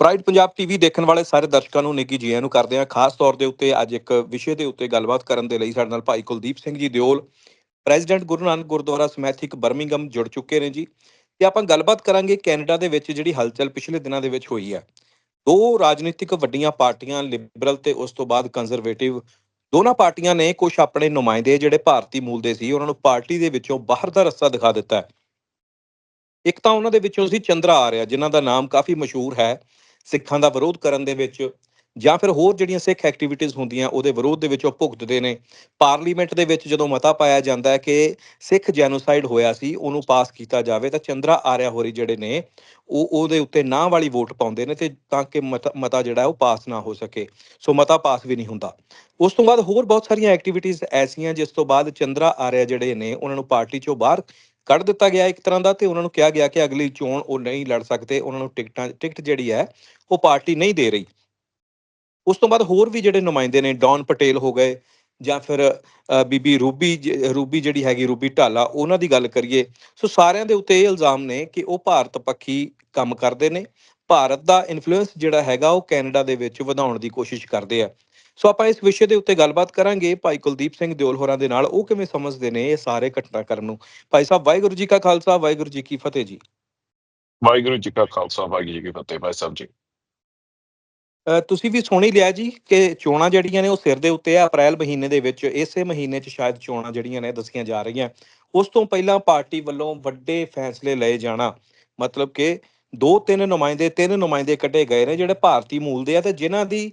Pride Punjab TV ਦੇਖਣ ਵਾਲੇ ਸਾਰੇ ਦਰਸ਼ਕਾਂ ਨੂੰ ਨਿੱਘੀ ਜੀਆਂ ਨੂੰ ਕਰਦੇ ਹਾਂ। ਖਾਸ ਤੌਰ ਦੇ ਉੱਤੇ ਅੱਜ ਇੱਕ ਵਿਸ਼ੇ ਦੇ ਉੱਤੇ ਗੱਲਬਾਤ ਕਰਨ ਦੇ ਲਈ ਸਾਡੇ ਨਾਲ Bhai Kuldeep Singh ji Deol, president Guru Nanak Gurdwara Smethwick Birmingham ਜੁੜ ਚੁੱਕੇ ਨੇ ਜੀ। ਤੇ ਆਪਾਂ ਗੱਲਬਾਤ ਕਰਾਂਗੇ ਕੈਨੇਡਾ ਦੇ ਵਿੱਚ ਜਿਹੜੀ ਹਲਚਲ ਪਿਛਲੇ ਦਿਨਾਂ ਦੇ ਵਿੱਚ ਹੋਈ ਹੈ। ਦੋ ਰਾਜਨੀਤਿਕ ਵੱਡੀਆਂ ਪਾਰਟੀਆਂ, ਲਿਬਰਲ ਤੇ ਉਸ ਤੋਂ ਬਾਅਦ ਕੰਜ਼ਰਵੇਟਿਵ ਦੋਨਾਂ ਪਾਰਟੀਆਂ ਨੇ ਕੁਝ ਆਪਣੇ ਨੁਮਾਇੰਦੇ ਜਿਹੜੇ ਭਾਰਤੀ ਮੂਲ ਦੇ ਸੀ, ਉਹਨਾਂ ਨੂੰ ਪਾਰਟੀ ਦੇ ਵਿੱਚੋਂ ਬਾਹਰ ਦਾ ਰਸਤਾ ਦਿਖਾ ਦਿੱਤਾ ਇੱਕ ਤਾਂ ਉਹਨਾਂ ਦੇ ਵਿੱਚੋਂ ਸੀ ਚੰਦਰਾ ਰਿਹਾ ਜਿਨ੍ਹਾਂ ਦਾ ਨਾਮ ਕਾਫੀ ਮਸ਼ਹੂਰ ਹੈ। ਸਿੱਖਾਂ ਦਾ ਵਿਰੋਧ ਕਰਨ ਦੇ ਵਿੱਚ ਜਾਂ ਫਿਰ ਹੋਰ ਜਿਹੜੀਆਂ ਸਿੱਖ ਐਕਟੀਵਿਟੀਜ਼ ਹੁੰਦੀਆਂ, ਉਹਦੇ ਵਿਰੋਧ ਦੇ ਵਿੱਚ ਉਹ ਭੁਗਤਦੇ ਨੇ। ਪਾਰਲੀਮੈਂਟ ਦੇ ਵਿੱਚ ਜਦੋਂ ਮਤਾ ਪਾਇਆ ਜਾਂਦਾ ਹੈ ਕਿ ਸਿੱਖ ਜੈਨੋਸਾਈਡ ਹੋਇਆ ਸੀ, ਉਹਨੂੰ ਪਾਸ ਕੀਤਾ ਜਾਵੇ, ਤਾਂ ਚੰਦਰਾ ਆਰਿਆ ਹੋਰੀ ਜਿਹੜੇ ਨੇ, ਉਹ ਉਹਦੇ ਉੱਤੇ ਨਾ ਵਾਲੀ ਵੋਟ ਪਾਉਂਦੇ ਨੇ ਤੇ ਤਾਂ ਕਿ ਮਤਾ ਮਤਾ ਜਿਹੜਾ ਉਹ ਪਾਸ ਨਾ ਹੋ ਸਕੇ। ਸੋ ਮਤਾ ਪਾਸ ਵੀ ਨਹੀਂ ਹੁੰਦਾ। ਉਸ ਤੋਂ ਬਾਅਦ ਹੋਰ ਬਹੁਤ ਸਾਰੀਆਂ ਐਕਟੀਵਿਟੀਜ਼ ਐਸੀਆਂ, ਜਿਸ ਤੋਂ ਬਾਅਦ ਚੰਦਰਾ ਆਰਿਆ ਜਿਹੜੇ ਨੇ, ਉਹਨਾਂ ਨੂੰ ਪਾਰਟੀ ਚੋਂ ਬਾਹਰ ਕੱਢ ਦਿੱਤਾ ਗਿਆ ਇੱਕ ਤਰ੍ਹਾਂ ਦਾ ਤੇ ਉਹਨਾਂ ਨੂੰ ਕਿਹਾ ਗਿਆ ਕਿ ਅਗਲੀ ਚੋਣ ਉਹ ਨਹੀਂ ਲੜ ਸਕਦੇ, ਉਹਨਾਂ ਨੂੰ ਟਿਕਟਾਂ, ਟਿਕਟ ਜਿਹੜੀ ਹੈ, ਉਹ ਪਾਰਟੀ ਨਹੀਂ ਦੇ ਰਹੀ। ਉਸ ਤੋਂ ਬਾਅਦ ਹੋਰ ਵੀ ਜਿਹੜੇ ਨੁਮਾਇੰਦੇ ਨੇ, ਡੌਨ ਪਟੇਲ ਹੋ ਗਏ ਜਾਂ ਫਿਰ ਬੀਬੀ ਰੂਬੀ ਜ- ਰੂਬੀ ਜਿਹੜੀ ਹੈਗੀ, ਰੂਬੀ ਢਾਲਾ, ਉਹਨਾਂ ਦੀ ਗੱਲ ਕਰੀਏ, ਸੋ ਸਾਰਿਆਂ ਦੇ ਉੱਤੇ ਇਹ ਇਲਜ਼ਾਮ ਨੇ ਕਿ ਉਹ ਭਾਰਤ ਪੱਖੀ ਕੰਮ ਕਰਦੇ ਨੇ। ਭਾਰਤ ਦਾ ਇਨਫਲੂਐਂਸ ਜਿਹੜਾ ਹੈਗਾ, ਉਹ ਕੈਨੇਡਾ ਦੇ ਵਿੱਚ ਵਧਾਉਣ ਦੀ ਕੋਸ਼ਿਸ਼ ਕਰਦੇ ਆ। ਸੋ ਆਪਾਂ ਇਸ ਵਿਸ਼ੇ ਦੇ ਉੱਤੇ ਗੱਲਬਾਤ ਕਰਾਂਗੇ ਭਾਈ ਕੁਲਦੀਪ ਸਿੰਘ ਦਿਓਲ ਹੋਰਾਂ ਦੇ ਨਾਲ। ਉਹ ਕਿਵੇਂ ਸਮਝਦੇ ਨੇ ਇਹ ਸਾਰੇ ਘਟਨਾਕ੍ਰਮ ਨੂੰ? ਭਾਈ ਸਾਹਿਬ ਵਾਹਿਗੁਰੂ ਜੀ ਕਾ ਖਾਲਸਾ ਵਾਹਿਗੁਰੂ ਜੀ ਕੀ ਫਤਿਹ ਜੀ। ਵਾਹਿਗੁਰੂ ਜੀ ਕਾ ਖਾਲਸਾ ਵਾਹਿਗੁਰੂ ਜੀ ਕੀ ਫਤਿਹ ਭਾਈ ਸਾਹਿਬ ਜੀ। ਤੁਸੀਂ ਵੀ ਸੁਣ ਹੀ ਲਿਆ ਜੀ ਕਿ ਚੋਣਾਂ ਜਿਹੜੀਆਂ ਨੇ ਉਹ ਸਿਰ ਦੇ ਉੱਤੇ ਆ। ਅਪ੍ਰੈਲ ਮਹੀਨੇ ਦੇ ਵਿੱਚ ਇਸੇ ਮਹੀਨੇ 'ਚ ਸ਼ਾਇਦ ਚੋਣਾਂ ਜਿਹੜੀਆਂ ਨੇ ਦੱਸੀਆਂ ਜਾ ਰਹੀਆਂ। ਉਸ ਤੋਂ ਪਹਿਲਾਂ ਪਾਰਟੀ ਵੱਲੋਂ ਵੱਡੇ ਫੈਸਲੇ ਲਏ ਜਾਣਾ। ਮਤਲਬ ਕਿ ਦੋ ਤਿੰਨ ਨੁਮਾਇੰਦੇ ਤਿੰਨ ਨੁਮਾਇੰਦੇ ਕੱਢੇ ਗਏ ਨੇ ਜਿਹੜੇ ਭਾਰਤੀ ਮੂਲ ਦੇ ਆ ਤੇ ਜਿਨ੍ਹਾਂ ਦੀ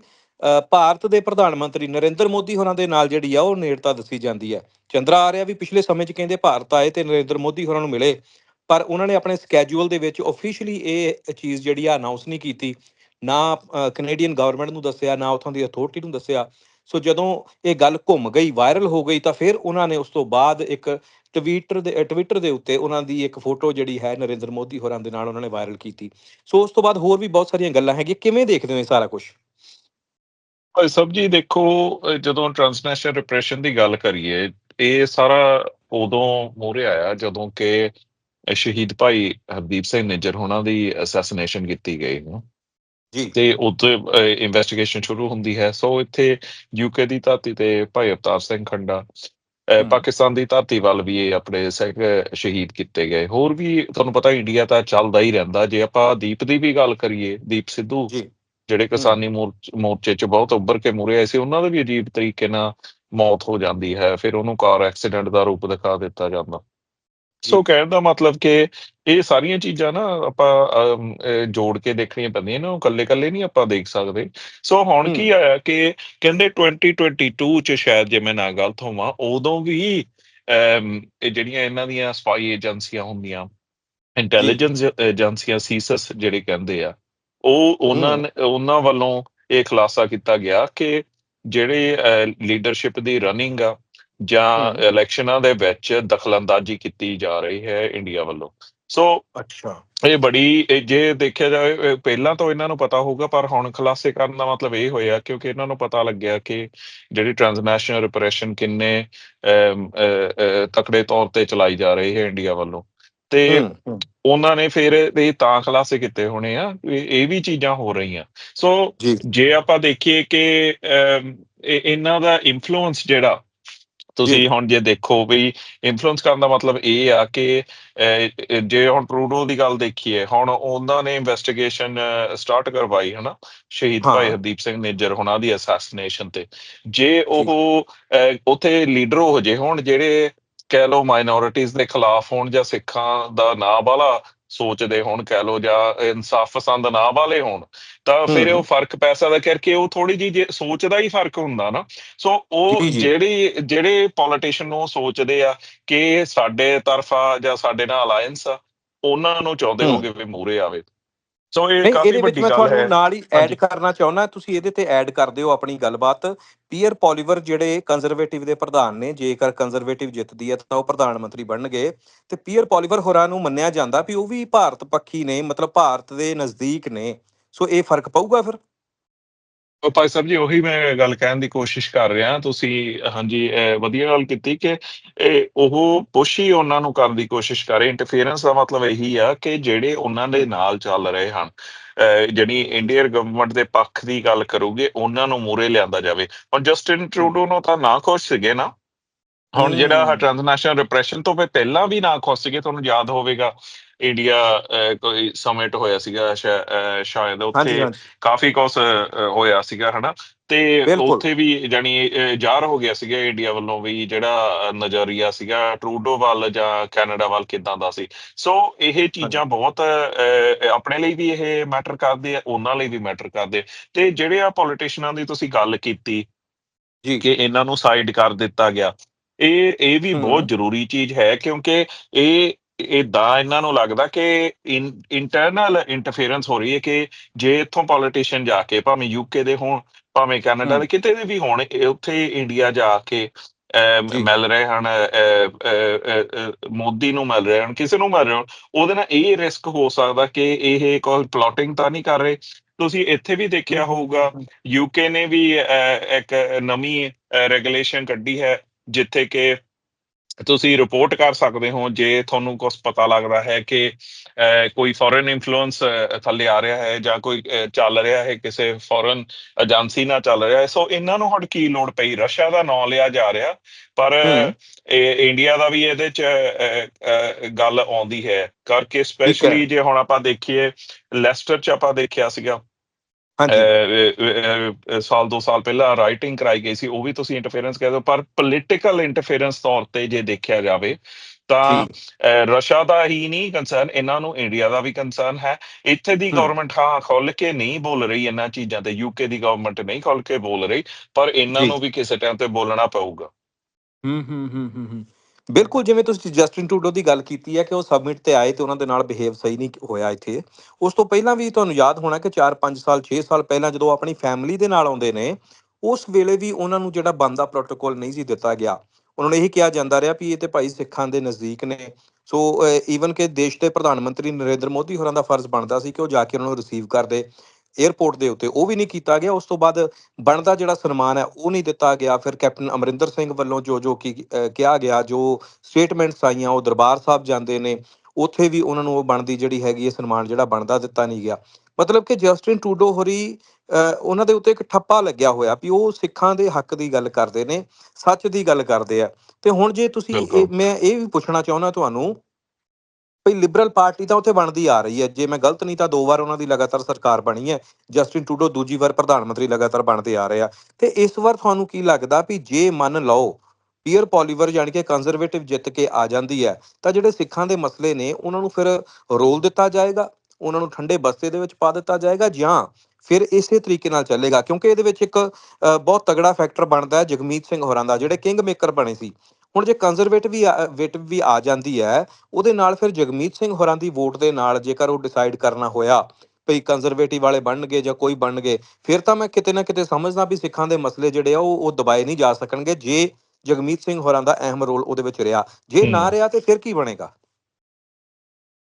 ਭਾਰਤ ਦੇ ਪ੍ਰਧਾਨ ਮੰਤਰੀ ਨਰਿੰਦਰ ਮੋਦੀ ਹੋਰਾਂ ਦੇ ਨਾਲ ਜਿਹੜੀ ਆ, ਉਹ ਨੇੜਤਾ ਦੱਸੀ ਜਾਂਦੀ ਹੈ। ਚੰਦਰਾ ਰਿਹਾ ਵੀ ਪਿਛਲੇ ਸਮੇਂ 'ਚ ਕਹਿੰਦੇ ਭਾਰਤ ਆਏ ਤੇ ਨਰਿੰਦਰ ਮੋਦੀ ਹੋਰਾਂ ਨੂੰ ਮਿਲੇ, ਪਰ ਉਹਨਾਂ ਨੇ ਆਪਣੇ ਸਕੇਜੂਲ ਦੇ ਵਿੱਚ ਆਫੀਸ਼ੀਅਲੀ ਇਹ ਚੀਜ਼ ਜਿਹੜੀ ਆ ਅਨਾਉਂਸ ਨਹੀਂ ਕੀਤੀ। ਨਾ ਕੈਨੇਡੀਅਨ ਗਵਰਨਮੈਂਟ ਨੂੰ ਦੱਸਿਆ, ਨਾ ਉਥੋਂ ਦੀ ਅਥਾਰਟੀ ਨੂੰ ਦੱਸਿਆ। ਸੋ ਜਦੋਂ ਇਹ ਗੱਲ ਘੁੰਮ ਗਈ ਵਾਇਰਲ ਹੋ ਗਈ, ਤਾਂ ਫਿਰ ਉਹਨਾਂ ਨੇ ਉਸ ਤੋਂ ਬਾਅਦ ਇੱਕ ਟਵਿੱਟਰ ਦੇ ਟਵਿੱਟਰ ਦੇ ਉੱਤੇ ਉਹਨਾਂ ਦੀ ਇੱਕ ਫੋਟੋ ਜਿਹੜੀ ਹੈ ਨਰਿੰਦਰ ਮੋਦੀ ਹੋਰਾਂ ਦੇ ਨਾਲ ਉਹਨਾਂ ਨੇ ਵਾਇਰਲ ਕੀਤੀ। ਸੋ ਉਸ ਤੋਂ ਬਾਅਦ ਹੋਰ ਵੀ ਬਹੁਤ ਸਾਰੀਆਂ ਗੱਲਾਂ ਹੈਗੀਆਂ। ਕਿਵੇਂ ਦੇਖਦੇ ਹੋ ਇਹ ਸਾਰਾ ਕੁਝ ਭਾਈ ਸਾਹਿਬ ਜੀ ਦੇਖੋ ਜਦੋਂ ਟ੍ਰਾਂਸਨੈਸ਼ਨਲ ਰਿਪਰੈਸ਼ਨ ਦੀ ਗੱਲ ਕਰੀਏ ਇਹ ਸਾਰਾ ਉਦੋਂ ਮੋਰੇ ਆਇਆ ਜਦੋਂ ਕਿ ਸ਼ਹੀਦ ਭਾਈ ਹਰਦੀਪ ਸਿੰਘ ਨਿੱਜਰ ਹੋਣਾ ਦੀ ਅਸੈਸੀਨੇਸ਼ਨ ਕੀਤੀ ਗਈ ਨਾ ਜੀ। ਤੇ ਉੱਤੇ ਇਨਵੈਸਟੀਗੇਸ਼ਨ ਸ਼ੁਰੂ ਹੁੰਦੀ ਹੈ। ਸੋ ਇੱਥੇ ਯੂਕੇ ਦੀ ਧਰਤੀ ਤੇ ਭਾਈ ਅਵਤਾਰ ਸਿੰਘ ਖੰਡਾ। ਪਾਕਿਸਤਾਨ ਦੀ ਧਰਤੀ ਵੱਲ ਵੀ ਇਹ ਆਪਣੇ ਸਿੱਖ ਸ਼ਹੀਦ ਕੀਤੇ ਗਏ। ਹੋਰ ਵੀ ਤੁਹਾਨੂੰ ਪਤਾ ਇੰਡੀਆ ਤਾਂ ਚੱਲਦਾ ਹੀ ਰਹਿੰਦਾ। ਜੇ ਆਪਾਂ ਦੀਪ ਦੀ ਵੀ ਗੱਲ ਕਰੀਏ ਦੀਪ ਸਿੱਧੂ ਜੀ। ਜਿਹੜੇ ਕਿਸਾਨੀ ਮੋਰਚ- ਮੋਰਚੇ 'ਚ ਬਹੁਤ ਉੱਭਰ ਕੇ ਮੁਰੇ ਆਏ ਸੀ ਉਹਨਾਂ ਦਾ ਵੀ ਅਜੀਬ ਤਰੀਕੇ ਨਾਲ ਮੌਤ ਹੋ ਜਾਂਦੀ ਹੈ ਫਿਰ ਉਹਨੂੰ ਕਾਰ ਐਕਸੀਡੈਂਟ ਦਾ ਰੂਪ ਦਿਖਾ ਦਿੱਤਾ ਜਾਂਦਾ। ਸੋ ਕਹਿਣ ਦਾ ਮਤਲਬ ਕਿ ਇਹ ਸਾਰੀਆਂ ਚੀਜ਼ਾਂ ਨਾ ਆਪਾਂ ਜੋੜ ਕੇ ਦੇਖਣੀਆਂ ਪੈਂਦੀਆਂ ਨੇ ਉਹ ਇਕੱਲੇ-ਇਕੱਲੇ ਨਹੀਂ ਆਪਾਂ ਦੇਖ ਸਕਦੇ। ਸੋ ਹੁਣ ਕੀ ਆਇਆ ਕਿ ਕਹਿੰਦੇ 2022 ਚ ਸ਼ਾਇਦ ਜੇ ਮੈਂ ਨਾ ਗਲਤ ਹੋਵਾਂ ਉਦੋਂ ਵੀ ਇਹ ਜਿਹੜੀਆਂ ਇਹਨਾਂ ਦੀਆਂ ਸਪਾਈ ਏਜੰਸੀਆਂ ਹੁੰਦੀਆਂ ਇੰਟੈਲੀਜੈਂਸ ਏਜੰਸੀਆਂ ਸੀਸਸ ਜਿਹੜੇ ਕਹਿੰਦੇ ਆ ਉਹ ਉਹਨਾਂ ਉਹਨਾਂ ਵੱਲੋਂ ਇਹ ਖੁਲਾਸਾ ਕੀਤਾ ਗਿਆ ਕਿ ਜਿਹੜੇ ਲੀਡਰਸ਼ਿਪ ਦੀ ਰਨਿੰਗ ਆ ਜਾਂ। ਇਲੈਕਸ਼ਨਾਂ ਦੇ ਵਿੱਚ ਦਖਲਅੰਦਾਜ਼ੀ ਕੀਤੀ ਜਾ ਰਹੀ ਹੈ ਇੰਡੀਆ ਵੱਲੋਂ। ਸੋ ਅੱਛਾ। ਇਹ ਬੜੀ ਜੇ ਦੇਖਿਆ ਜਾਵੇ ਪਹਿਲਾਂ ਤਾਂ ਇਹਨਾਂ ਨੂੰ ਪਤਾ ਹੋਊਗਾ ਪਰ ਹੁਣ ਖੁਲਾਸੇ ਕਰਨ ਦਾ ਮਤਲਬ ਇਹ ਹੋਇਆ ਕਿਉਂਕਿ ਇਹਨਾਂ ਨੂੰ ਪਤਾ ਲੱਗਿਆ ਕਿ ਜਿਹੜੀ ਟ੍ਰਾਂਸਨੈਸ਼ਨਲ ਰਿਪਰੈਸ਼ਨ ਕਿੰਨੇ ਤਕੜੇ ਤੌਰ ਤੇ ਚਲਾਈ ਜਾ ਰਹੀ ਹੈ ਇੰਡੀਆ ਵੱਲੋਂ। ਤੇ ਉਹਨਾਂ ਨੇ ਫਿਰ ਇਹ ਤਾਂ ਖੁਲਾਸੇ ਕੀਤੇ ਹੋਣੇ ਆ ਇਹ ਵੀ ਚੀਜ਼ਾਂ ਹੋ ਰਹੀਆਂ। ਸੋ ਜੀ। ਆਪਾਂ ਦੇਖੀਏ ਕਿ ਇਹਨਾਂ ਦਾ ਇਨਫਲੂਐਂਸ ਜਿਹੜਾ। ਤੁਸੀਂ ਹੁਣ ਜੇ ਦੇਖੋ ਵੀ ਇਨਫਲੂਐਂਸ ਕਰਨ ਦਾ ਮਤਲਬ ਇਹ ਆ ਕਿ ਜੇ ਹੁਣ ਟਰੂਡੋ ਦੀ ਗੱਲ ਦੇਖੀਏ ਹੁਣ ਉਹਨਾਂ ਨੇ ਇਨਵੈਸਟੀਗੇਸ਼ਨ ਸਟਾਰਟ ਕਰਵਾਈ ਹਨਾ ਸ਼ਹੀਦ ਭਾਈ। ਹਰਦੀਪ ਸਿੰਘ ਨਿੱਜਰ ਹੁਣਾਂ ਦੀ ਅਸੈਸੀਨੇਸ਼ਨ ਤੇ। ਜੇ ਉਹ ਉੱਥੇ ਲੀਡਰ ਹੋ ਜੇ ਹੁਣ ਜਿਹੜੇ ਕਹਿ ਲੋ ਮਾਈਨੋਰਿਟੀਜ਼ ਦੇ ਖਿਲਾਫ ਹੋਣ ਜਾਂ ਸਿੱਖਾਂ ਦਾ ਨਾਂ ਵਾਲਾ ਸੋਚਦੇ ਹੋਣ ਕਹਿ ਲੋ ਜਾਂ ਇਨਸਾਫ ਪਸੰਦ ਨਾਂ ਵਾਲੇ ਹੋਣ ਤਾਂ ਫਿਰ। ਉਹ ਫ਼ਰਕ ਪੈ ਸਕਦਾ ਕਰਕੇ ਉਹ ਥੋੜੀ ਜੀ ਸੋਚ ਦਾ ਹੀ ਫ਼ਰਕ ਹੁੰਦਾ ਨਾ ਸੋ ਉਹ। ਜਿਹੜੀ ਜਿਹੜੇ ਪੋਲੀਟੀਸ਼ੀਅਨ ਨੂੰ ਸੋਚਦੇ ਆ ਕਿ ਸਾਡੇ ਤਰਫਾ ਜਾਂ ਸਾਡੇ ਨਾਲ ਅਲਾਈਅੰਸ ਆ ਉਹਨਾਂ ਨੂੰ ਚਾਹੁੰਦੇ। ਹੋਗੇ ਵੀ ਮੂਰੇ ਆਵੇ ਸੋ ਇਹ ਕਾਫੀ ਇਹਦੇ ਵਿੱਚ ਵੱਡੀ ਮੈਂ ਗੱਲ ਤੁਹਾਨੂੰ ਹੈ। ਨਾਲ ਹੀ ਐਡ। ਕਰਨਾ ਚਾਹੁੰਦਾ ਤੁਸੀਂ ਇਹਦੇ ਤੇ ਐਡ ਕਰ ਦਿਓ ਆਪਣੀ ਗੱਲਬਾਤ। ਪੀਅਰ ਪੋਲੀਵਰ ਜਿਹੜੇ ਕੰਜ਼ਰਵੇਟਿਵ ਦੇ ਪ੍ਰਧਾਨ ਨੇ ਜੇਕਰ ਕੰਜ਼ਰਵੇਟਿਵ ਜਿੱਤਦੀ ਹੈ ਤਾਂ ਉਹ ਪ੍ਰਧਾਨ ਮੰਤਰੀ ਬਣਨਗੇ। ਤੇ ਪੀਅਰ ਪੋਲੀਵਰ ਹੋਰਾਂ ਨੂੰ ਮੰਨਿਆ ਜਾਂਦਾ ਵੀ ਉਹ ਵੀ ਭਾਰਤ ਪੱਖੀ ਨੇ ਮਤਲਬ ਭਾਰਤ ਦੇ ਨਜ਼ਦੀਕ ਨੇ। ਸੋ ਇਹ ਫ਼ਰਕ ਪਊਗਾ ਫਿਰ? ਭਾਈ ਸਾਹਿਬ ਜੀ ਉਹੀ ਮੈਂ ਗੱਲ ਕਹਿਣ ਦੀ ਕੋਸ਼ਿਸ਼ ਕਰ ਰਿਹਾ। ਤੁਸੀਂ ਹਾਂਜੀ ਵਧੀਆ ਗੱਲ ਕੀਤੀ ਕਿ ਇਹ ਉਹ ਪੁਸ਼ ਹੀ ਉਹਨਾਂ ਨੂੰ ਕਰਨ ਦੀ ਕੋਸ਼ਿਸ਼ ਕਰ। ਇੰਟਰਫੇਰੈਂਸ ਦਾ ਮਤਲਬ ਇਹੀ ਆ ਕਿ ਜਿਹੜੇ ਉਹਨਾਂ ਦੇ ਨਾਲ ਚੱਲ ਰਹੇ ਹਨ ਜਿਹੜੀ ਇੰਡੀਅਨ ਗਵਰਨਮੈਂਟ ਦੇ ਪੱਖ ਦੀ ਗੱਲ ਕਰੂਗੇ ਉਹਨਾਂ ਨੂੰ ਮੂਰੇ ਲਿਆਂਦਾ ਜਾਵੇ। ਹੁਣ ਜਸਟਿਨ ਟਰੂਡੋ ਨੂੰ ਤਾਂ ਨਾ ਖੁਸ਼ ਸੀਗੇ ਨਾ। ਹੁਣ ਜਿਹੜਾ ਹੂੰ। ਟ੍ਰਾਂਸਨੈਸ਼ਨਲ ਰਿਪਰੈਸ਼ਨ ਤੋਂ ਪਹਿਲਾਂ ਵੀ ਨਾ ਖੁਸ਼ ਸੀਗੇ ਤੁਹਾਨੂੰ ਯਾਦ ਹੋਵੇਗਾ। ਇੰਡੀਆ ਕੋਈ ਸਮਿਟ ਹੋਇਆ ਸੀਗਾ ਸ਼ਾਇਦ ਉੱਥੇ ਕਾਫੀ ਅਹ, ਹੋਇਆ ਸੀਗਾ ਹਨਾ? ਤੇ। ਉੱਥੇ ਵੀ ਜਾਨੀ ਜ਼ਾਹਰ ਹੋ ਗਿਆ ਸੀਗਾ ਇੰਡੀਆ ਵੱਲੋਂ ਵੀ ਜਿਹੜਾ ਨਜ਼ਰੀਆ ਸੀਗਾ ਟਰੂਡੋ ਵੱਲ ਜਾਂ ਕੈਨੇਡਾ ਵੱਲ ਕਿਦਾਂ ਦਾ ਸੀ? ਸੋ ਇਹ ਚੀਜ਼ਾਂ ਬਹੁਤ ਆਪਣੇ ਲਈ ਵੀ ਇਹ ਮੈਟਰ ਕਰਦੇ ਆ ਉਹਨਾਂ ਲਈ ਵੀ ਮੈਟਰ ਕਰਦੇ ਤੇ ਜਿਹੜੇ ਆ ਪੋਲੀਟੀਸ਼ੀਅਨਾਂ ਦੀ ਤੁਸੀਂ ਗੱਲ ਕੀਤੀ ਜੀ। ਕਿ ਇਹਨਾਂ ਨੂੰ ਸਾਈਡ ਕਰ ਦਿੱਤਾ ਗਿਆ ਇਹ ਇਹ ਵੀ। ਬਹੁਤ ਜ਼ਰੂਰੀ ਚੀਜ਼ ਹੈ ਕਿਉਂਕਿ ਇਹ ਇਦਾਂ ਇਹਨਾਂ ਨੂੰ ਲੱਗਦਾ ਕਿ ਇੰਟਰਨਲ ਇੰਟਰਫੇਰੈਂਸ ਹੋ ਰਹੀ ਹੈ ਕਿ ਜੇ ਇੱਥੋਂ ਪੋਲੀਟੀਸ਼ੀਅਨ ਜਾ ਕੇ ਭਾਵੇਂ ਯੂਕੇ ਦੇ ਹੋਣ ਭਾਵੇਂ ਕੈਨੇਡਾ। ਦੇ ਕਿਤੇ ਦੇ ਵੀ ਹੋਣ ਉੱਥੇ ਇੰਡੀਆ ਜਾ ਕੇ। ਮਿਲ ਰਹੇ ਹਨ ਮੋਦੀ ਨੂੰ ਮਿਲ ਰਹੇ ਹਨ ਕਿਸੇ ਨੂੰ ਮਿਲ ਰਹੇ ਹਨ ਉਹਦੇ ਨਾਲ ਇਹ ਰਿਸਕ ਹੋ ਸਕਦਾ ਕਿ ਇਹ ਕੋਈ ਪਲੋਟਿੰਗ ਤਾਂ ਨਹੀਂ ਕਰ ਰਹੇ ਤੁਸੀਂ ਇੱਥੇ ਵੀ ਦੇਖਿਆ ਹੋਊਗਾ ਯੂਕੇ ਨੇ ਵੀ ਇੱਕ ਨਵੀਂ ਰੈਗੂਲੇਸ਼ਨ ਕੱਢੀ ਹੈ ਜਿੱਥੇ ਕਿ ਤੁਸੀਂ ਰਿਪੋਰਟ ਕਰ ਸਕਦੇ ਹੋ ਜੇ ਤੁਹਾਨੂੰ ਕੁਝ ਪਤਾ ਲੱਗਦਾ ਹੈ ਕਿ ਕੋਈ ਫੋਰਨ ਇਨਫਲੂਐਂਸ ਥੱਲੇ ਆ ਰਿਹਾ ਹੈ ਜਾਂ ਕੋਈ ਚੱਲ ਰਿਹਾ ਹੈ ਕਿਸੇ ਫੋਰਨ ਏਜੰਸੀ ਨਾਲ ਚੱਲ ਰਿਹਾ ਹੈ ਸੋ ਇਹਨਾਂ ਨੂੰ ਹੁਣ ਕੀ ਲੋੜ ਪਈ ਰਸ਼ੀਆ ਦਾ ਨਾਂ ਲਿਆ ਜਾ ਰਿਹਾ ਪਰ। ਇਹ ਇੰਡੀਆ ਦਾ ਵੀ ਇਹਦੇ ਚ ਗੱਲ ਆਉਂਦੀ ਹੈ ਕਰਕੇ ਸਪੈਸ਼ਲੀ ਜੇ ਹੁਣ ਆਪਾਂ ਦੇਖੀਏ ਲੈਸਟਰ ਚ ਆਪਾਂ ਦੇਖਿਆ ਸੀਗਾ ਸਾਲ ਦੋ ਸਾਲ ਪਹਿਲਾਂ ਰਾਈਟਿੰਗ ਕਰਾਈ ਗਈ ਸੀ ਉਹ ਵੀ ਤੁਸੀਂ ਇੰਟਰਫੇਰੈਂਸ ਕਹਿੰਦੇ ਹੋ ਪਰ ਪੋਲੀਟੀਕਲ ਇੰਟਰਫੇਰੈਂਸ ਤੌਰ ਤੇ ਜੇ ਦੇਖਿਆ ਜਾਵੇ ਤਾਂ ਰਸ਼ੀਆ ਦਾ ਹੀ ਨਹੀਂ ਕੰਸਰਨ ਇਹਨਾਂ ਨੂੰ ਇੰਡੀਆ ਦਾ ਵੀ ਕੰਸਰਨ ਹੈ। ਇੱਥੇ ਦੀ। ਗਵਰਨਮੈਂਟ ਹਾਂ ਖੁੱਲ ਕੇ ਨਹੀਂ ਬੋਲ ਰਹੀ ਇਹਨਾਂ ਚੀਜ਼ਾਂ ਤੇ ਯੂਕੇ ਦੀ ਗਵਰਨਮੈਂਟ ਨਹੀਂ ਖੁੱਲ ਕੇ ਬੋਲ ਰਹੀ ਪਰ ਇਹਨਾਂ। ਨੂੰ ਵੀ ਕਿਸੇ ਟਾਈਮ ਤੇ ਬੋਲਣਾ ਪਊਗਾ। ਹੂੰ ਹੂੰ ਹੂੰ ਹੂੰ ਹੂੰ। ਬਿਲਕੁਲ, ਜਿਵੇਂ ਤੁਸੀਂ ਜਸਟਿਨ ਟੂਡੋ ਦੀ ਗੱਲ ਕੀਤੀ ਹੈ ਕਿ ਉਹ ਸਬਮਿਟ ਤੇ ਆਏ ਤੇ ਉਹਨਾਂ ਦੇ ਨਾਲ ਬਿਹੇਵ ਸਹੀ ਨਹੀਂ ਹੋਇਆ ਇੱਥੇ। ਉਸ ਤੋਂ ਪਹਿਲਾਂ ਵੀ ਤੁਹਾਨੂੰ ਯਾਦ ਹੋਣਾ ਕਿ 4-5 ਸਾਲ 6 ਸਾਲ ਪਹਿਲਾਂ ਜਦੋਂ ਆਪਣੀ ਫੈਮਿਲੀ ਦੇ ਨਾਲ ਆਉਂਦੇ ਨੇ, ਉਸ ਵੇਲੇ ਵੀ ਉਹਨਾਂ ਨੂੰ ਜਿਹੜਾ ਬੰਦਾ ਪ੍ਰੋਟੋਕੋਲ ਨਹੀਂ ਸੀ ਦਿੱਤਾ ਗਿਆ। ਉਹਨਾਂ ਨੂੰ ਇਹ ਕਿਹਾ ਜਾਂਦਾ ਰਿਹਾ ਵੀ ਇਹ ਤੇ ਭਾਈ ਸਿੱਖਾਂ ਦੇ ਨਜ਼ਦੀਕ ਨੇ। ਸੋ ਈਵਨ ਕਿ ਦੇਸ਼ ਦੇ ਪ੍ਰਧਾਨ ਮੰਤਰੀ ਨਰਿੰਦਰ ਮੋਦੀ ਹੋਰਾਂ ਦਾ ਫਰਜ਼ ਬਣਦਾ ਸੀ ਕਿ ਉਹ ਜਾ ਕੇ ਉਹਨਾਂ ਨੂੰ ਰਿਸੀਵ ਕਰਦੇ 에ਅਰਪੋਰਟ ਦੇ ਉੱਤੇ ਉਹ ਵੀ ਨਹੀਂ ਕੀਤਾ ਗਿਆ। ਉਸ ਤੋਂ ਬਾਅਦ ਬਣਦਾ ਜਿਹੜਾ ਸਨਮਾਨ ਹੈ ਉਹ ਨਹੀਂ ਦਿੱਤਾ ਗਿਆ। ਫਿਰ ਕੈਪਟਨ ਅਮਰਿੰਦਰ ਸਿੰਘ ਵੱਲੋਂ ਜੋ ਜੋ ਕੀ ਕਿਹਾ ਗਿਆ ਜੋ ਸਟੇਟਮੈਂਟਸ ਆਈਆਂ ਉਹ ਦਰਬਾਰ ਸਾਹਿਬ ਜਾਂਦੇ ਨੇ। ਉੱਥੇ ਵੀ ਉਹਨਾਂ ਨੂੰ ਉਹ ਬਣਦੀ ਜਿਹੜੀ ਹੈਗੀ ਹੈ ਸਨਮਾਨ ਜਿਹੜਾ ਬਣਦਾ ਦਿੱਤਾ ਨਹੀਂ ਗਿਆ। ਮਤਲਬ ਕਿ ਜਸਟਿਨ ਟਰੂਡੋ ਹੋਰੀ ਉਹਨਾਂ ਦੇ ਉੱਤੇ ਇੱਕ ਠੱਪਾ ਲੱਗਿਆ ਹੋਇਆ ਵੀ ਉਹ ਸਿੱਖਾਂ ਦੇ ਹੱਕ ਦੀ ਗੱਲ ਕਰਦੇ ਨੇ ਸੱਚ ਦੀ ਗੱਲ ਕਰਦੇ ਆ। ਤੇ ਹੁਣ ਜੇ ਤੁਸੀਂ ਮੈਂ ਇਹ ਵੀ ਪੁੱਛਣਾ ਚਾਹੁੰਦਾ ਤੁਹਾਨੂੰ ਭਈ ਲਿਬਰਲ ਪਾਰਟੀ ਤਾਂ ਉੱਥੇ ਬਣਦੀ ਆ ਰਹੀ ਹੈ। ਜੇ ਮੈਂ ਗਲਤ ਨਹੀਂ ਤਾਂ ਦੋ ਵਾਰ ਉਹਨਾਂ ਦੀ ਲਗਾਤਾਰ ਸਰਕਾਰ ਬਣੀ ਹੈ। ਜਸਟਿਨ ਟੂਡੋ ਦੂਜੀ ਵਾਰ ਪ੍ਰਧਾਨ ਮੰਤਰੀ ਲਗਾਤਾਰ ਬਣਦੇ ਆ ਰਹੇ ਆ। ਤੇ ਇਸ ਵਾਰ ਤੁਹਾਨੂੰ ਕੀ ਲੱਗਦਾ ਵੀ ਜੇ ਮੰਨ ਲਓ ਪੀਅਰ ਪੋਲੀਵਰ ਯਾਨੀ ਕਿ ਕੰਜ਼ਰਵੇਟਿਵ ਜਿੱਤ ਕੇ ਆ ਜਾਂਦੀ ਹੈ, ਤਾਂ ਜਿਹੜੇ ਸਿੱਖਾਂ ਦੇ ਮਸਲੇ ਨੇ ਉਹਨਾਂ ਨੂੰ ਫਿਰ ਰੋਲ ਦਿੱਤਾ ਜਾਏਗਾ? ਉਹਨਾਂ ਨੂੰ ਠੰਡੇ ਬਸਤੇ ਦੇ ਵਿੱਚ ਪਾ ਦਿੱਤਾ ਜਾਏਗਾ ਜਾਂ ਫਿਰ ਇਸੇ ਤਰੀਕੇ ਨਾਲ ਚੱਲੇਗਾ? ਕਿਉਂਕਿ ਇਹਦੇ ਵਿੱਚ ਇੱਕ ਬਹੁਤ ਤਗੜਾ ਫੈਕਟਰ ਬਣਦਾ ਹੈ ਜਗਮੀਤ ਸਿੰਘ ਹੋਰਾਂ ਦਾ, ਜਿਹੜੇ ਕਿੰਗ ਮੇਕਰ ਬਣੇ ਸੀ। ਹੁਣ ਜੇ ਕੰਜ਼ਰਵੇਟਿਵ ਵੀ ਵੇਟਿਵ ਵੀ ਆ ਜਾਂਦੀ ਹੈ ਉਹਦੇ ਨਾਲ ਫਿਰ ਜਗਮੀਤ ਸਿੰਘ ਹੋਰਾਂ ਦੀ ਵੋਟ ਦੇ ਨਾਲ ਜੇਕਰ ਉਹ ਡਿਸਾਈਡ ਕਰਨਾ ਹੋਇਆ ਭਈ ਕੰਜ਼ਰਵੇਟਿਵ ਵਾਲੇ ਬਣਨਗੇ ਜਾਂ ਕੋਈ ਬਣਨਗੇ ਫਿਰ ਤਾਂ ਮੈਂ ਕਿਤੇ ਨਾ ਕਿਤੇ ਸਮਝਦਾ ਵੀ ਸਿੱਖਾਂ ਦੇ ਮਸਲੇ ਜਿਹੜੇ ਆ ਉਹ ਉਹ ਦਬਾਏ ਨਹੀਂ ਜਾ ਸਕਣਗੇ ਜੇ ਜਗਮੀਤ ਸਿੰਘ ਹੋਰਾਂ ਦਾ ਅਹਿਮ ਰੋਲ ਉਹਦੇ ਵਿੱਚ ਰਿਹਾ ਜੇ ਨਾ। ਰਿਹਾ ਤੇ ਫਿਰ ਕੀ ਬਣੇਗਾ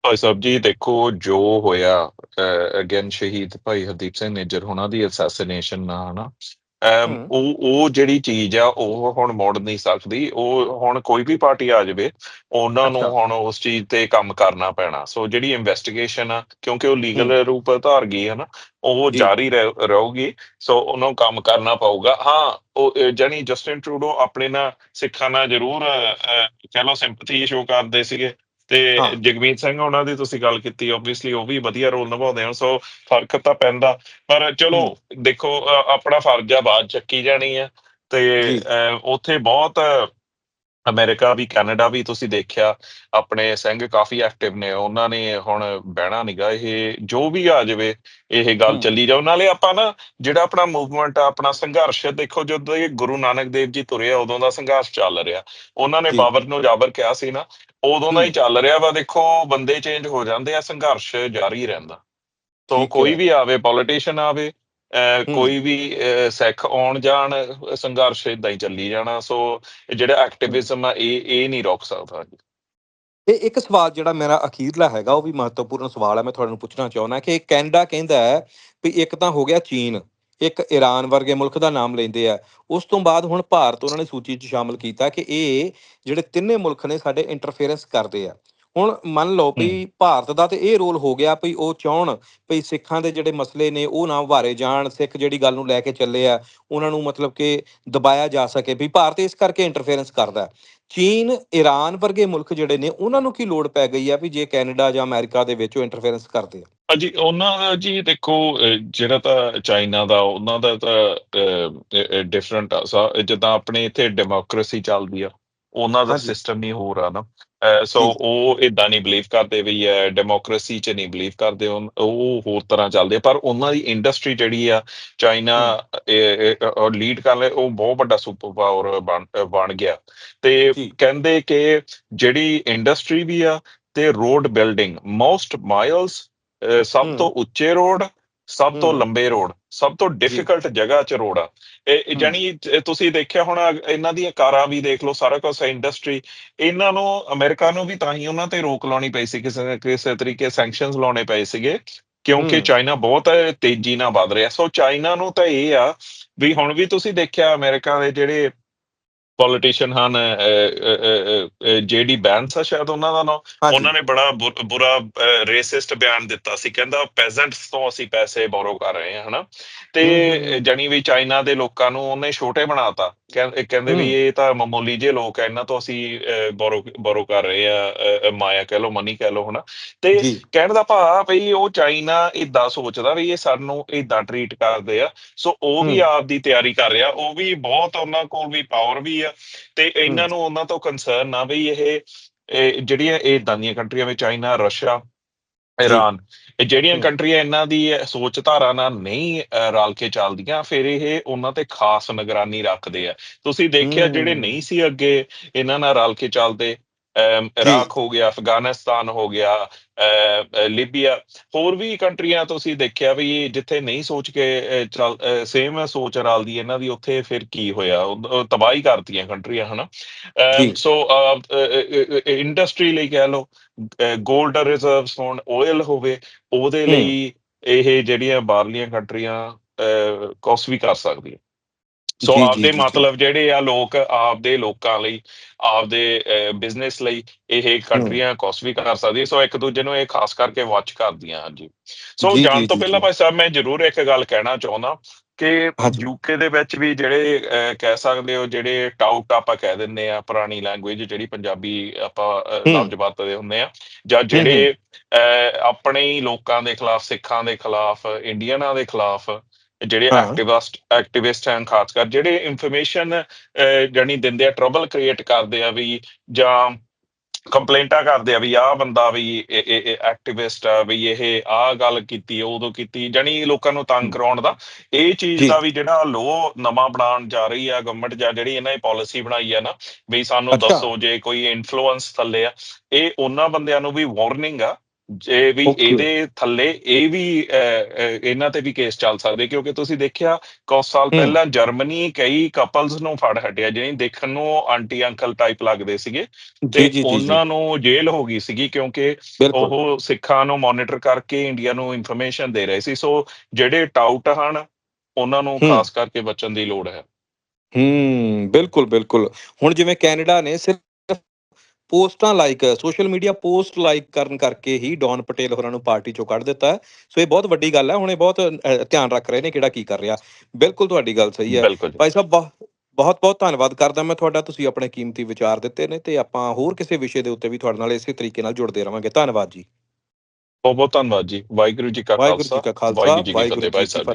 ਭਾਈ ਸਾਹਿਬ ਜੀ ਦੇਖੋ ਜੋ ਹੋਇਆ ਅਗੇਨ ਸ਼ਹੀਦ ਭਾਈ ਹਰਦੀਪ ਸਿੰਘ ਨਿੱਜਰ ਹੋਣਾ ਦੀ ਅਸੈਸੀਨੇਸ਼ਨ ਨਾ ਹਨਾ। ਉਹ ਉਹ ਜਿਹੜੀ ਚੀਜ਼ ਆ ਉਹ ਹੁਣ ਮੋੜ ਨਹੀਂ ਸਕਦੀ। ਉਹ ਹੁਣ ਕੋਈ ਵੀ ਪਾਰਟੀ ਆ ਜਾਵੇ ਉਹਨਾਂ ਨੂੰ। ਹੁਣ ਉਸ ਚੀਜ਼ ਤੇ ਕੰਮ ਕਰਨਾ ਪੈਣਾ। ਸੋ ਜਿਹੜੀ ਇਨਵੈਸਟੀਗੇਸ਼ਨ ਆ ਕਿਉਂਕਿ ਉਹ ਲੀਗਲ ਰੂਪ ਧਾਰ ਗਈ ਹੈ ਨਾ ਉਹ। ਜਾਰੀ ਰਹਿ- ਰਹੂਗੀ। ਸੋ ਉਹਨੂੰ ਕੰਮ ਕਰਨਾ ਪਊਗਾ। ਹਾਂ ਉਹ ਜਾਣੀ ਜਸਟਿਨ ਟਰੂਡੋ ਆਪਣੇ ਨਾਲ ਸਿੱਖਾਂ ਨਾਲ ਜ਼ਰੂਰ ਕਹਿ ਲਓ ਸਿੰਪਥੀ ਸ਼ੋ ਕਰਦੇ ਸੀਗੇ। ਤੇ। ਜਗਮੀਤ ਸਿੰਘ ਉਹਨਾਂ ਦੀ ਤੁਸੀਂ ਗੱਲ ਕੀਤੀ ਆਬਵੀਅਸਲੀ ਉਹ ਵੀ ਵਧੀਆ ਰੋਲ ਨਿਭਾਉਂਦੇ ਹਨ ਸੋ ਫ਼ਰਕ ਤਾਂ ਪੈਂਦਾ ਪਰ ਚਲੋ ਦੇਖੋ ਆਪਣਾ ਫਰਜ਼ ਆ ਬਾਤ ਚੱਕੀ ਜਾਣੀ ਆ ਤੇ ਉੱਥੇ ਬਹੁਤ ਅਮਰੀਕਾ ਵੀ ਕੈਨੇਡਾ ਵੀ ਤੁਸੀਂ ਦੇਖਿਆ ਆਪਣੇ ਸਿੰਘ ਕਾਫੀ ਐਕਟਿਵ ਨੇ ਉਹਨਾਂ ਨੇ ਹੁਣ ਬਹਿਣਾ ਨਿਗਾ ਇਹ ਜੋ ਵੀ ਆ ਜਾਵੇ ਇਹ ਗੱਲ। ਚੱਲੀ ਜਾਓ ਨਾਲੇ ਆਪਾਂ ਨਾ ਜਿਹੜਾ ਆਪਣਾ ਮੂਵਮੈਂਟ ਆ ਆਪਣਾ ਸੰਘਰਸ਼ ਦੇਖੋ ਜਦੋਂ ਇਹ ਗੁਰੂ ਨਾਨਕ ਦੇਵ ਜੀ ਤੁਰੇ ਉਦੋਂ ਦਾ ਸੰਘਰਸ਼ ਚੱਲ ਰਿਹਾ ਉਹਨਾਂ ਨੇ। ਬਾਬਰ ਨੂੰ ਜਾਬਰ ਕਿਹਾ ਸੀ ਨਾ ਉਦੋਂ ਦਾ ਹੀ। ਚੱਲ ਰਿਹਾ ਵਾ ਦੇਖੋ ਬੰਦੇ ਚੇਂਜ ਹੋ ਜਾਂਦੇ ਆ ਸੰਘਰਸ਼ ਜਾਰੀ ਰਹਿੰਦਾ ਤੋਂ ਕੋਈ। ਵੀ ਆਵੇ ਪੋਲੀਟੀਸ਼ੀਅਨ ਆਵੇ। ਕੋਈ ਵੀ ਸਿੱਖ ਆਉਣ ਜਾਣ ਸੰਘਰਸ਼ ਇਦਾਂ ਹੀ ਚੱਲੀ ਜਾਣਾ ਸੋ ਜਿਹੜਾ ਐਕਟਿਵਿਜ਼ਮ ਆ ਇਹ ਇਹ ਨਹੀਂ ਰੋਕ ਸਕਦਾ ਇਹ ਇੱਕ ਸਵਾਲ ਜਿਹੜਾ ਮੇਰਾ ਅਖੀਰਲਾ ਹੈਗਾ ਉਹ ਵੀ ਮਹੱਤਵਪੂਰਨ ਸਵਾਲ ਹੈ ਮੈਂ ਤੁਹਾਨੂੰ ਪੁੱਛਣਾ ਚਾਹੁੰਦਾ ਕਿ ਕੈਨੇਡਾ ਕਹਿੰਦਾ ਹੈ ਵੀ ਇੱਕ ਤਾਂ ਹੋ ਗਿਆ ਚੀਨ ਇੱਕ ਈਰਾਨ ਵਰਗੇ ਮੁਲਕ ਦਾ ਨਾਮ ਲੈਂਦੇ ਆ ਉਸ ਤੋਂ ਬਾਅਦ ਹੁਣ ਭਾਰਤ ਉਹਨਾਂ ਨੇ ਸੂਚੀ 'ਚ ਸ਼ਾਮਲ ਕੀਤਾ ਕਿ ਇਹ ਜਿਹੜੇ ਤਿੰਨੇ ਮੁਲਕ ਨੇ ਸਾਡੇ ਇੰਟਰਫੇਰੈਂਸ ਕਰਦੇ ਆ ਹੁਣ ਮੰਨ ਲਓ। ਵੀ ਭਾਰਤ ਦਾ ਤੇ ਇਹ ਰੋਲ ਹੋ ਗਿਆ ਵੀ ਉਹ ਚਾਹਣ ਵੀ ਸਿੱਖਾਂ ਦੇ ਜਿਹੜੇ ਮਸਲੇ ਨੇ ਉਹ ਨਾ ਉਭਾਰੇ ਜਾਣ ਸਿੱਖ ਜਿਹੜੀ ਗੱਲ ਨੂੰ ਲੈ ਕੇ ਚੱਲੇ ਆ ਉਹਨਾਂ ਨੂੰ ਮਤਲਬ ਕਿ ਦਬਾਇਆ ਜਾ ਸਕੇ ਵੀ ਭਾਰਤ ਇਸ ਕਰਕੇ ਇੰਟਰਫੇਰੈਂਸ ਕਰਦਾ। ਚੀਨ ਈਰਾਨ ਵਰਗੇ ਮੁਲਕ ਜਿਹੜੇ ਨੇ ਉਹਨਾਂ ਨੂੰ ਕੀ ਲੋੜ ਪੈ ਗਈ ਆ ਵੀ ਜੇ ਕੈਨੇਡਾ ਜਾਂ ਅਮਰੀਕਾ ਦੇ ਵਿੱਚ ਉਹ ਇੰਟਰਫੇਰੈਂਸ ਕਰਦੇ ਆ ਹਾਂਜੀ ਉਹਨਾਂ ਦਾ ਜੀ ਦੇਖੋ ਜਿਹੜਾ ਤਾਂ ਚਾਈਨਾ ਦਾ ਉਹਨਾਂ ਦਾ ਤਾਂ ਡਿਫਰੈਂਟ ਆ ਸਾ ਜਿੱਦਾਂ ਆਪਣੇ ਇੱਥੇ ਡੈਮੋਕ੍ਰੇਸੀ ਚੱਲਦੀ ਆ ਉਹਨਾਂ ਦਾ ਹਾਂਜੀ। ਸਿਸਟਮ ਹੀ ਹੋਰ ਆ ਨਾ ਸੋ ਜੀ। ਉਹ ਇਦਾਂ ਨਹੀਂ ਬਲੀਵ ਕਰਦੇ ਵੀ ਹੈ ਡੈਮੋਕ੍ਰੇਸੀ 'ਚ ਨਹੀਂ ਬਲੀਵ ਕਰਦੇ ਉਹ ਹੋਰ ਤਰ੍ਹਾਂ ਚੱਲਦੇ ਆ। ਪਰ ਉਹਨਾਂ ਦੀ ਇੰਡਸਟਰੀ ਜਿਹੜੀ ਆ ਚਾਈਨਾ ਲੀਡ ਕਰ ਲੈ ਉਹ ਬਹੁਤ ਵੱਡਾ ਸੁਪਰ ਪਾਵਰ ਬਣ ਬਣ ਗਿਆ ਤੇ ਜੀ। ਕਹਿੰਦੇ ਕਿ ਜਿਹੜੀ ਇੰਡਸਟਰੀ ਵੀ ਆ ਤੇ ਰੋਡ ਬਿਲਡਿੰਗ ਮੋਸਟ ਮਾਈਲਸ ਸਭ। ਤੋਂ ਉੱਚੇ ਰੋਡ ਸਭ ਤੋਂ। ਲੰਬੇ ਰੋਡ ਸਭ ਤੋਂ ਡਿਫਿਕਲਟ ਜਗ੍ਹਾ 'ਚ ਰੋਡ ਆ ਇਹ ਇਹ ਤੁਸੀਂ ਦੇਖਿਆ ਹੋਣਾ ਇਹਨਾਂ ਦੀਆਂ ਕਾਰਾਂ ਵੀ ਦੇਖ ਲਓ ਸਾਰਾ ਕੁਝ ਇੰਡਸਟਰੀ ਇਹਨਾਂ ਨੂੰ ਅਮਰੀਕਾ ਨੂੰ ਵੀ ਤਾਂ ਹੀ ਉਹਨਾਂ ਤੇ ਰੋਕ ਲਾਉਣੀ ਪਈ ਸੀ ਕਿਸੇ ਨਾ ਕਿਸੇ ਤਰੀਕੇ ਸੈਂਕਸ਼ਨਸ ਲਾਉਣੇ ਪਏ ਸੀਗੇ ਕਿਉਂਕਿ। ਚਾਈਨਾ ਬਹੁਤ ਤੇਜ਼ੀ ਨਾਲ ਵੱਧ ਰਿਹਾ ਸੋ ਚਾਈਨਾ ਨੂੰ ਤਾਂ ਇਹ ਆ ਵੀ ਹੁਣ ਵੀ ਤੁਸੀਂ ਦੇਖਿਆ ਅਮਰੀਕਾ ਦੇ ਜਿਹੜੇ ਪੋਲੀਟੀਸ਼ੀਅਨ ਹਨ ਜੇਡੀ ਬੈਂਸ ਆ ਸ਼ਾਇਦ ਉਹਨਾਂ ਦਾ ਨਾਮ ਉਹਨਾਂ ਨੇ ਬੜਾ ਬੁਰਾ ਰੇਸਿਸਟ ਬਿਆਨ ਦਿੱਤਾ ਸੀ। ਕਹਿੰਦਾ ਪੈਜ਼ੈਂਟਸ ਤੋਂ ਅਸੀਂ ਪੈਸੇ ਬੋਰੋ ਕਰ ਰਹੇ ਹਾਂ ਹਨਾ? ਤੇ। ਜਣੀ ਵੀ ਚਾਈਨਾ ਦੇ ਲੋਕਾਂ ਨੂੰ ਉਹਨੇ ਛੋਟੇ ਬਣਾਤਾ ਕਹਿੰ- ਕਹਿੰਦੇ ਵੀ। ਇਹ ਤਾਂ ਮਾਮੂਲੀ ਜਿਹੇ ਲੋਕ ਆ ਇਹਨਾਂ ਤੋਂ ਅਸੀਂ ਬੋਰੋ ਬੋਰੋ ਕਰ ਰਹੇ ਆ ਮਾਇਆ ਕਹਿ ਲਓ ਮਨੀ ਕਹਿ ਲਓ ਹਨਾ? ਤੇ ਜੀ। ਕਹਿਣ ਦਾ ਭਾਵ ਵੀ ਉਹ ਚਾਈਨਾ ਇਦਾਂ ਸੋਚਦਾ ਵੀ ਇਹ ਸਾਨੂੰ ਇਦਾਂ ਟਰੀਟ ਕਰਦੇ ਆ। ਸੋ ਉਹ ਵੀ। ਆਪ ਦੀ ਤਿਆਰੀ ਕਰ ਰਿਹਾ। ਉਹ ਵੀ ਬਹੁਤ ਉਹਨਾਂ ਕੋਲ ਵੀ ਪਾਵਰ ਵੀ ਆ ਤੇ ਇਹਨਾਂ। ਨੂੰ ਉਹਨਾਂ ਤੋਂ ਕੰਸਰਨ ਆ ਵੀ ਇਹ ਜਿਹੜੀਆਂ ਇਹ ਇਦਾਂ ਦੀਆਂ ਕੰਟਰੀਆਂ ਵਿੱਚ ਚਾਈਨਾ ਰਸ਼ੀਆ ਇਹ ਜਿਹੜੀਆਂ। ਕੰਟਰੀਆਂ ਇਹਨਾਂ ਦੀ ਸੋਚ ਧਾਰਾ ਨਾਲ ਨਹੀਂ ਰਲ ਕੇ ਚੱਲਦੀਆਂ ਫਿਰ ਇਹ ਉਹਨਾਂ ਤੇ ਖਾਸ ਨਿਗਰਾਨੀ ਰੱਖਦੇ ਆ ਤੁਸੀਂ ਦੇਖਿਆ ਜਿਹੜੇ। ਨਹੀਂ ਸੀ ਅੱਗੇ ਇਹਨਾਂ ਨਾਲ ਰਲ ਕੇ ਚੱਲਦੇ ਇਰਾਕ ਹੋ ਗਿਆ ਅਫਗਾਨਿਸਤਾਨ ਹੋ ਗਿਆ ਲੀਬੀਆ ਹੋਰ ਵੀ ਕੰਟਰੀਆਂ ਤੁਸੀਂ ਦੇਖਿਆ ਵੀ ਜਿੱਥੇ ਨਹੀਂ ਸੋਚ ਕੇ ਚੱਲ ਸੇਮ ਸੋਚ ਰਲਦੀ ਇਹਨਾਂ ਦੀ ਉੱਥੇ ਫਿਰ ਕੀ ਹੋਇਆ ਤਬਾਹੀ ਕਰਤੀਆਂ ਕੰਟਰੀਆਂ ਹਨਾ। ਸੋ ਇੰਡਸਟਰੀ ਲਈ ਕਹਿ ਲਓ ਗੋਲਡ ਰਿਜ਼ਰਵਸ ਹੋਣ ਆਇਲ ਹੋਵੇ ਉਹਦੇ। ਲਈ ਇਹ ਜਿਹੜੀਆਂ ਬਾਹਰਲੀਆਂ ਕੰਟਰੀਆਂ ਕੋਸ ਵੀ ਕਰ ਸਕਦੀਆਂ ਸੋ ਆਪਦੇ। ਮਤਲਬ ਜਿਹੜੇ ਆ ਲੋਕ ਆਪਦੇ ਲੋਕਾਂ ਲਈ ਆਪਦੇ ਬਿਜ਼ਨਸ ਲਈ ਇਹ ਕੰਟਰੀਆਂ ਕੋਸ ਵੀ ਕਰ ਸਕਦੀਆਂ ਸੋ ਇੱਕ ਦੂਜੇ ਨੂੰ ਇਹ ਖਾਸ ਕਰਕੇ ਵਾਚ ਕਰਦੀਆਂ ਹਾਂਜੀ ਸੋ ਜਾਣ ਤੋਂ ਪਹਿਲਾਂ। ਭਾਈ ਸਾਹਿਬ ਮੈਂ ਜ਼ਰੂਰ ਇੱਕ ਗੱਲ ਕਹਿਣਾ ਚਾਹੁੰਦਾ ਕਿ। ਯੂਕੇ ਦੇ ਵਿੱਚ ਵੀ ਜਿਹੜੇ ਕਹਿ ਸਕਦੇ ਹੋ ਜਿਹੜੇ ਟਾਊਟ ਆਪਾਂ ਕਹਿ ਦਿੰਦੇ ਆ ਪੁਰਾਣੀ ਲੈਂਗੁਏਜ ਜਿਹੜੀ ਪੰਜਾਬੀ ਆਪਾਂ। ਲਫ਼ਜ਼ ਵਰਤਦੇ ਹੁੰਦੇ ਆ ਜਾਂ ਜਿਹੜੇ ਆਪਣੇ ਹੀ ਲੋਕਾਂ ਦੇ ਖਿਲਾਫ ਸਿੱਖਾਂ ਦੇ ਖਿਲਾਫ ਇੰਡੀਅਨਾਂ ਦੇ ਖਿਲਾਫ ਜਿਹੜੇ। ਐਕਟਿਵਿਸਟ ਐਕਟਿਵਿਸਟ ਹਨ ਖਾਸ ਕਰ ਜਿਹੜੇ ਇਨਫੋਰਮੇਸ਼ਨ ਜਾਨੀ ਦਿੰਦੇ ਆ ਟਰਬਲ ਕ੍ਰੀਏਟ ਕਰਦੇ ਆ ਵੀ ਜਾਂ ਕੰਪਲੇਂਟਾਂ ਕਰਦੇ ਆ ਵੀ ਆਹ ਬੰਦਾ ਵੀ ਐਕਟਿਵਿਸਟ ਆ ਵੀ ਇਹ ਆਹ ਗੱਲ ਕੀਤੀ ਉਦੋਂ ਕੀਤੀ ਜਾਨੀ ਲੋਕਾਂ ਨੂੰ ਤੰਗ। ਕਰਾਉਣ ਦਾ ਇਹ ਚੀਜ਼। ਦਾ ਵੀ ਜਿਹੜਾ ਲੋ ਨਵਾਂ ਬਣਾਉਣ ਜਾ ਰਹੀ ਆ ਗਵਰਨਮੈਂਟ ਜਾਂ ਜਿਹੜੀ ਇਹਨਾਂ ਨੇ ਪਾਲਿਸੀ ਬਣਾਈ ਆ ਨਾ ਵੀ ਸਾਨੂੰ। ਦੱਸੋ ਜੇ ਕੋਈ ਇਨਫਲੂਐਂਸ ਥੱਲੇ ਆ ਇਹ ਉਹਨਾਂ ਬੰਦਿਆਂ ਨੂੰ ਵੀ ਵਾਰਨਿੰਗ ਆ ਜੇ ਵੀ. ਇਹਦੇ ਥੱਲੇ ਇਹ ਵੀ ਇਹਨਾਂ ਤੇ ਵੀ ਕੇਸ ਚੱਲ ਸਕਦੇ ਕਿਉਂਕਿ ਤੁਸੀਂ ਦੇਖਿਆ ਕੁਝ ਸਾਲ। ਪਹਿਲਾਂ ਜਰਮਨੀ ਕਈ ਕਪਲਸ ਨੂੰ ਫੜ ਹਟਿਆ ਜਿਹੜੇ ਦੇਖਣ ਨੂੰ ਆਂਟੀ ਅੰਕਲ ਟਾਈਪ ਲੱਗਦੇ ਸੀਗੇ ਤੇ ਉਹਨਾਂ ਨੂੰ ਜੇਲ੍ਹ ਹੋ ਗਈ ਸੀਗੀ ਕਿਉਂਕਿ ਉਹ ਸਿੱਖਾਂ ਨੂੰ ਮੋਨੀਟਰ ਕਰਕੇ ਇੰਡੀਆ ਨੂੰ ਇਨਫੋਰਮੇਸ਼ਨ ਦੇ ਰਹੇ ਸੀ ਸੋ ਜਿਹੜੇ ਟਾਊਟ ਹਨ ਉਹਨਾਂ ਨੂੰ। ਖਾਸ ਕਰਕੇ ਬਚਣ ਦੀ ਲੋੜ ਹੈ ਹੂੰ ਬਿਲਕੁਲ ਬਿਲਕੁਲ ਹੁਣ ਜਿਵੇਂ ਕੈਨੇਡਾ ਨੇ ਸਿਰਫ ਪੋਸਟਾਂ like social media post like ਕਰਨ ਕਰਕੇ ਹੀ ਡੌਨ ਪਟੇਲ ਹੋਰਾਂ ਨੂੰ ਪਾਰਟੀ ਚੋਂ ਕੱਢ ਦਿੱਤਾ। ਸੋ ਇਹ ਬਹੁਤ ਵੱਡੀ ਗੱਲ ਹੈ। ਹੁਣ ਇਹ ਬਹੁਤ ਧਿਆਨ ਰੱਖ ਰਹੇ ਨੇ ਕਿਹੜਾ ਕੀ ਕਰ ਰਿਹਾ। ਬਿਲਕੁਲ ਤੁਹਾਡੀ ਗੱਲ ਸਹੀ ਹੈ। ਭਾਈ ਸਾਹਿਬ ਬਹੁਤ ਬਹੁਤ ਧੰਨਵਾਦ ਕਰਦਾ ਮੈਂ ਤੁਹਾਡਾ। ਤੁਸੀਂ ਆਪਣੇ ਕੀਮਤੀ ਵਿਚਾਰ ਦਿੱਤੇ ਨੇ ਤੇ ਆਪਾਂ ਹੋਰ ਕਿਸੇ ਵਿਸ਼ੇ ਦੇ ਉੱਤੇ ਵੀ ਤੁਹਾਡੇ ਨਾਲ ਇਸੇ ਤਰੀਕੇ ਨਾਲ ਜੁੜਦੇ ਰਵਾਂਗੇ। ਧੰਨਵਾਦ ਜੀ। ਬਹੁਤ ਬਹੁਤ ਧੰਨਵਾਦ ਜੀ। ਵਾਹਿਗੁਰੂ ਜੀ ਕਾ ਖਾਲਸਾ। ਵਾਹਿਗੁਰੂ ਜੀ ਕੀ ਫਤਿਹ। ਭਾਈ ਸਾਹਿਬ